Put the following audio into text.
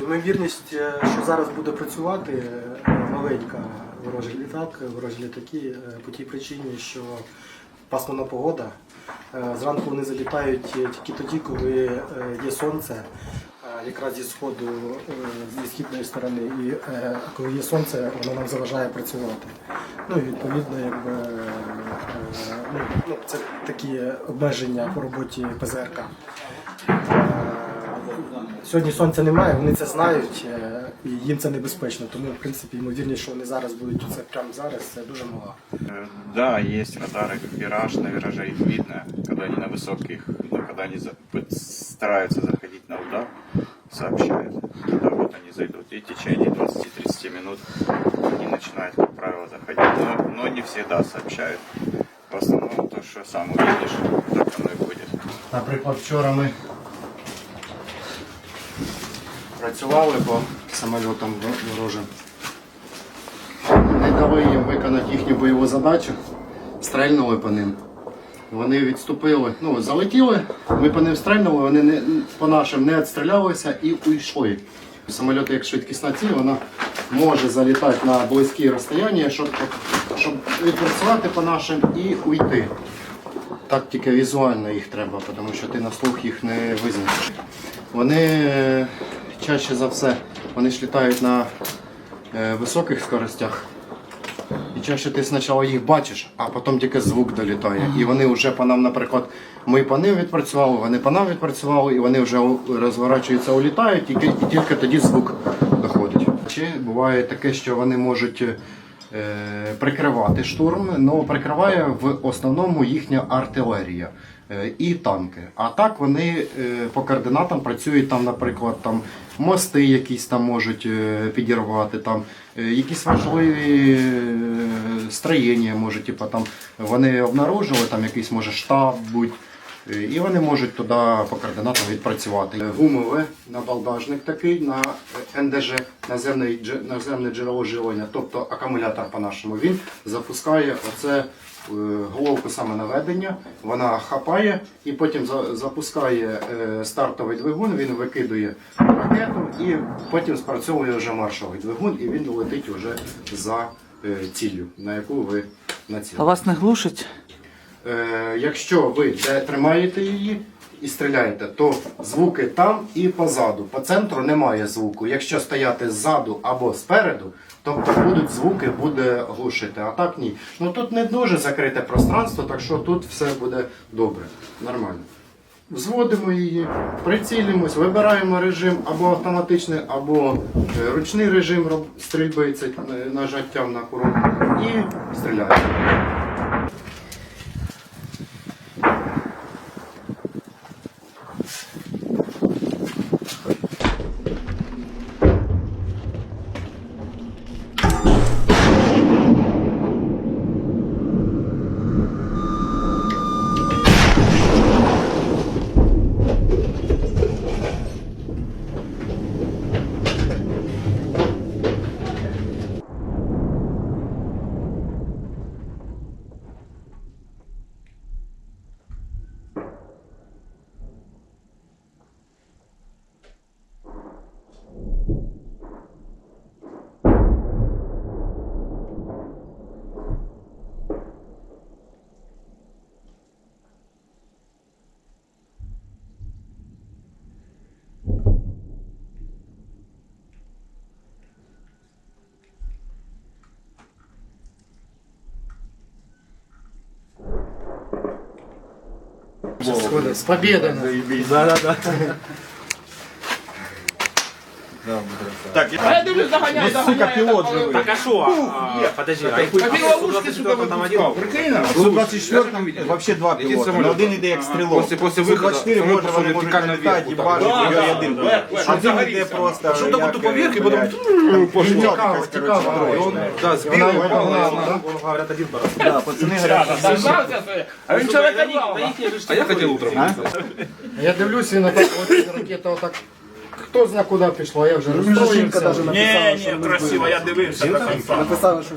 Ймовірність, е, що зараз буде працювати е, маленька ворожий літак, ворожі літаки е, по тій причині, що пасмурна погода. Зранку вони залітають тільки тоді, коли є сонце, якраз зі сходу, е, зі східної сторони. І е, коли є сонце, воно нам заважає працювати. Ну і відповідно, якби е, ну, ну, це такі обмеження по роботі ПЗРК. Е, Сьогодні сонця немає, вони це знають, е, і їм це небезпечно. Тому, в принципі, ймовірність, що вони зараз будуть це прямо зараз, це дуже мало. Э, Да, есть радары, как вираж, на вираже их видно, когда они на высоких, ну, когда они за- пы- стараются заходить на удар, сообщают. Когда вот они зайдут. И в течение 20-30 минут они начинают, как правило, заходить. Но, но не всегда сообщают. В основном то, что сам увидишь, так оно и будет. Наприклад, вчора ми працювали по самольотам ворожим. Не дали їм виконати їхню бойову задачу, стрельнули по ним. Вони відступили, ну, залетіли, ми по ним стрельнули, вони не, по нашим не відстрілялися і уйшли. Самоліт як швидкісна ціль, вона може залітати на близькі розстояння, щоб, щоб відпрацювати по нашим і уйти. Так тільки візуально їх треба, тому що ти на слух їх не визначиш. Вони е, чаще за все вони ж літають на е, високих скоростях. Чаще ти спочатку їх бачиш, а потім тільки звук долітає. І вони вже по нам, наприклад, ми по ним відпрацювали, вони по нам відпрацювали, і вони вже розворачуються, улітають, і, тільки тоді звук доходить. Чи буває таке, що вони можуть е, прикривати штурм, але прикриває в основному їхня артилерія. е, І танки. А так вони е, по координатам працюють там, наприклад, там мости якісь там можуть е, підірвати, там е, якісь важливі е, строєння, може, типу, там вони обнаружили, там якийсь може штаб будь. І вони можуть туди по координатам відпрацювати. Гумове набалдажник такий на НДЖ, наземне джерело живлення, тобто акумулятор по-нашому. Він запускає оце е, головку саме наведення, вона хапає і потім запускає е, стартовий двигун, він викидує ракету і потім спрацьовує вже маршовий двигун і він летить вже за е, ціллю, на яку ви А націлили. вас не глушить? Е, якщо ви тримаєте її і стріляєте, то звуки там і позаду. По центру немає звуку. Якщо стояти ззаду або спереду, тобто будуть звуки, буде глушити. А так ні. Ну тут не дуже закрите пространство, так що тут все буде добре, нормально. Взводимо її, прицілимось, вибираємо режим або автоматичний, або е, ручний режим стрільби, е, нажаттям на курок, і стріляємо. С победой! Так, Я дивлюсь, заганяй, заганяй. пілот живий. Так, а що? Подожди, а А він ловушки сюди там один. Прикинь, У 24-му вообще два самоліт. На один іде як стрілок. Після- після виходу 24 самоліт може вони можуть вертикально літати вверх, отак. його Да, один. да, да. А один іде просто... Що так як, от поверх і е, потім Цікаво, цікаво. Да, вона- Говорят, один барабан. Да, пацани говорят, Зажався це. А він вчора канікули. А я хотів утром. Я дивлюсь, він отак, от ракета отак. Хто зна куди пішло, я вже розстроївся. навіть Ні, ні, красиво, я дивився. Написали, що